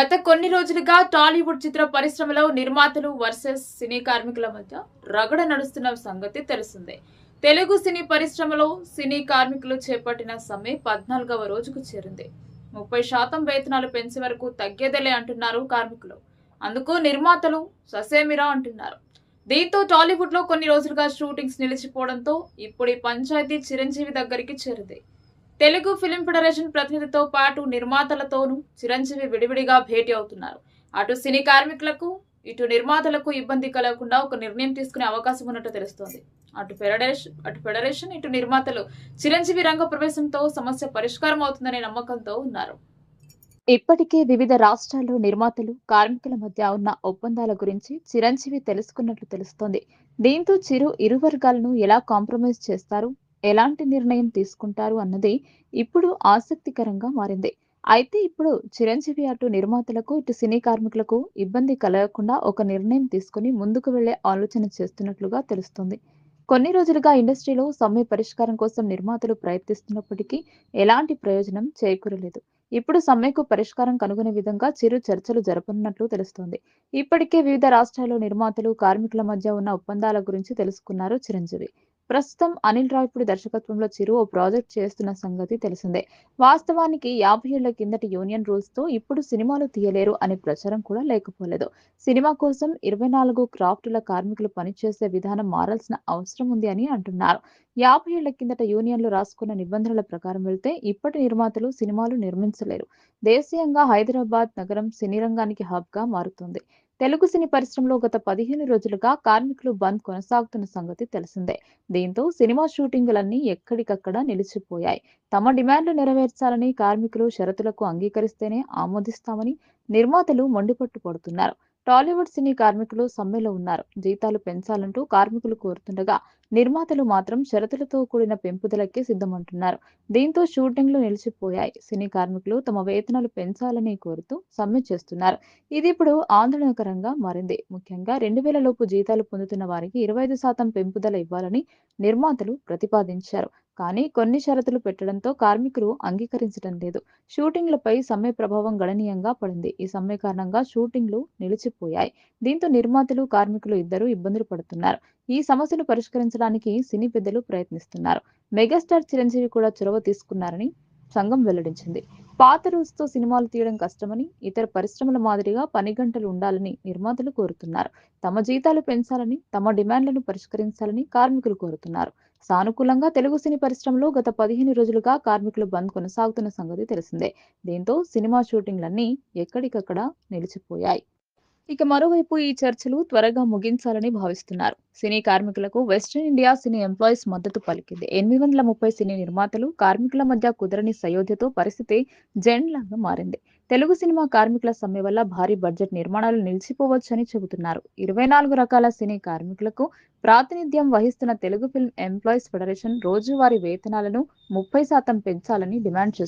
గత కొన్ని రోజులుగా టాలీవుడ్ చిత్ర పరిశ్రమలో నిర్మాతలు వర్సెస్ సినీ కార్మికుల మధ్య రగడ నడుస్తున్న సంగతి తెలిసిందే. తెలుగు సినీ పరిశ్రమలో సినీ కార్మికులు చేపట్టిన సమ్మె పద్నాలుగవ రోజుకు చేరింది. ముప్పై శాతం వేతనాలు పెంచే వరకు తగ్గేదేలే అంటున్నారు కార్మికులు. అందుకు నిర్మాతలు ససేమిరా అంటున్నారు. దీంతో టాలీవుడ్లో కొన్ని రోజులుగా షూటింగ్స్ నిలిచిపోవడంతో ఇప్పుడు ఈ పంచాయతీ చిరంజీవి దగ్గరికి చేరింది. తెలుగు ఫిలిం ఫెడరేషన్ ప్రతినిధితో పాటు నిర్మాతలతోనూ చిరంజీవి విడివిడిగా భేటీ అవుతున్నారు. అటు సినీ కార్మికులకు ఇటు నిర్మాతలకు ఇబ్బంది కలగకుండా ఒక నిర్ణయం తీసుకునే అవకాశం ఉన్నట్టు తెలుస్తోంది. అటు ఫెడరేషన్ అటు ఫెడరేషన్ ఇటు నిర్మాతలు చిరంజీవి రంగ ప్రవేశంతో సమస్య పరిష్కారం అవుతుందనే నమ్మకంతో ఉన్నారు. ఇప్పటికే వివిధ రాష్ట్రాల్లో నిర్మాతలు కార్మికుల మధ్య ఉన్న ఒప్పందాల గురించి చిరంజీవి తెలుసుకున్నట్లు తెలుస్తోంది. దీంతో చిరు ఇరు వర్గాలను ఎలా కాంప్రమైజ్ చేస్తారు? ఎలాంటి నిర్ణయం తీసుకుంటారు అన్నది ఇప్పుడు ఆసక్తికరంగా మారింది. అయితే ఇప్పుడు చిరంజీవి అటు నిర్మాతలకు ఇటు సినీ కార్మికులకు ఇబ్బంది కలగకుండా ఒక నిర్ణయం తీసుకుని ముందుకు వెళ్ళే ఆలోచన చేస్తున్నట్లుగా తెలుస్తోంది. కొన్ని రోజులుగా ఇండస్ట్రీలో సమ్మె పరిష్కారం కోసం నిర్మాతలు ప్రయత్నిస్తున్నప్పటికీ ఎలాంటి ప్రయోజనం చేకూరలేదు. ఇప్పుడు సమ్మెకు పరిష్కారం కనుగొనే విధంగా చిరు చర్చలు జరపనున్నట్లు తెలుస్తోంది. ఇప్పటికే వివిధ రాష్ట్రాల్లో నిర్మాతలు కార్మికుల మధ్య ఉన్న ఒప్పందాల గురించి తెలుసుకున్నారు చిరంజీవి. ప్రస్తుతం అనిల్ రావిపూడి దర్శకత్వంలో చిరు ఓ ప్రాజెక్ట్ చేస్తున్న సంగతి తెలిసిందే. వాస్తవానికి యాభై ఏళ్ళ కిందటి యూనియన్ రూల్స్తో ఇప్పుడు సినిమాలు తీయలేరు అనే ప్రచారం కూడా లేకపోలేదు. సినిమా కోసం ఇరవై నాలుగు క్రాఫ్టుల కార్మికులు పనిచేసే విధానం మారాల్సిన అవసరం ఉంది అని అంటున్నారు. యాభై ఏళ్ళ కిందట యూనియన్లు రాసుకున్న నిబంధనల ప్రకారం వెళ్తే ఇప్పటి నిర్మాతలు సినిమాలు నిర్మించలేరు. దేశీయంగా హైదరాబాద్ నగరం సినీ రంగానికి హబ్గా మారుతుంది. తెలుగు సినీ పరిశ్రమలో గత పదిహేను రోజులుగా కార్మికులు బంద్ కొనసాగుతున్న సంగతి తెలిసిందే. దీంతో సినిమా షూటింగులన్నీ ఎక్కడికక్కడ నిలిచిపోయాయి. తమ డిమాండ్లు నెరవేర్చాలని కార్మికులు షరతులకు అంగీకరిస్తేనే ఆమోదిస్తామని నిర్మాతలు మొండిపట్టు పడుతున్నారు టాలీవుడ్ సినీ కార్మికులు సమ్మెలో ఉన్నారు. జీతాలు పెంచాలంటూ కార్మికులు కోరుతుండగా నిర్మాతలు మాత్రం షరతులతో కూడిన పెంపుదలకే సిద్ధమంటున్నారు. దీంతో షూటింగ్లు నిలిచిపోయాయి. సినీ కార్మికులు తమ వేతనాలు పెంచాలని కోరుతూ సమ్మె చేస్తున్నారు. ఇది ఇప్పుడు ఆందోళనకరంగా మారింది. ముఖ్యంగా రెండు వేల లోపు జీతాలు పొందుతున్న వారికి ఇరవై ఐదు శాతం పెంపుదల ఇవ్వాలని నిర్మాతలు ప్రతిపాదించారు. కానీ కొన్ని షరతులు పెట్టడంతో కార్మికులు అంగీకరించడం లేదు. షూటింగ్లపై సమ్మె ప్రభావం గణనీయంగా పడింది. ఈ సమ్మె కారణంగా షూటింగ్లు నిలిచిపోయాయి. దీంతో నిర్మాతలు కార్మికులు ఇద్దరు ఇబ్బందులు పడుతున్నారు. ఈ సమస్యను పరిష్కరించడానికి సినీ పెద్దలు ప్రయత్నిస్తున్నారు. మెగాస్టార్ చిరంజీవి కూడా చొరవ తీసుకున్నారని సంఘం వెల్లడించింది. పాత రోజుతో సినిమాలు తీయడం కష్టమని ఇతర పరిశ్రమల మాదిరిగా పని గంటలు ఉండాలని నిర్మాతలు కోరుతున్నారు. తమ జీతాలు పెంచాలని తమ డిమాండ్లను పరిష్కరించాలని కార్మికులు కోరుతున్నారు. సానుకూలంగా తెలుగు సినీ పరిశ్రమలో గత పదిహేను రోజులుగా కార్మికులు బంద్ కొనసాగుతున్న సంగతి తెలిసిందే. దీంతో సినిమా షూటింగ్లన్నీ ఎక్కడికక్కడ నిలిచిపోయాయి. ఇక మరోవైపు ఈ చర్చలు త్వరగా ముగించాలని భావిస్తున్నారు. సినీ కార్మికులకు వెస్ట్రన్ ఇండియా సినీ ఎంప్లాయీస్ మద్దతు పలికింది. ఎనిమిది వందల ముప్పై సినీ నిర్మాతలు కార్మికుల మధ్య కుదరని సయోధ్యతో పరిస్థితి జెండ్లాగా మారింది. తెలుగు సినిమా కార్మికుల సమ్మె వల్ల భారీ బడ్జెట్ నిర్మాణాలు నిలిచిపోవచ్చని చెబుతున్నారు. ఇరవై నాలుగు రకాల సినీ కార్మికులకు ప్రాతినిధ్యం వహిస్తున్న తెలుగు ఫిల్మ్ ఎంప్లాయీస్ ఫెడరేషన్ రోజువారీ వేతనాలను ముప్పై శాతం పెంచాలని డిమాండ్ చేస్తుంది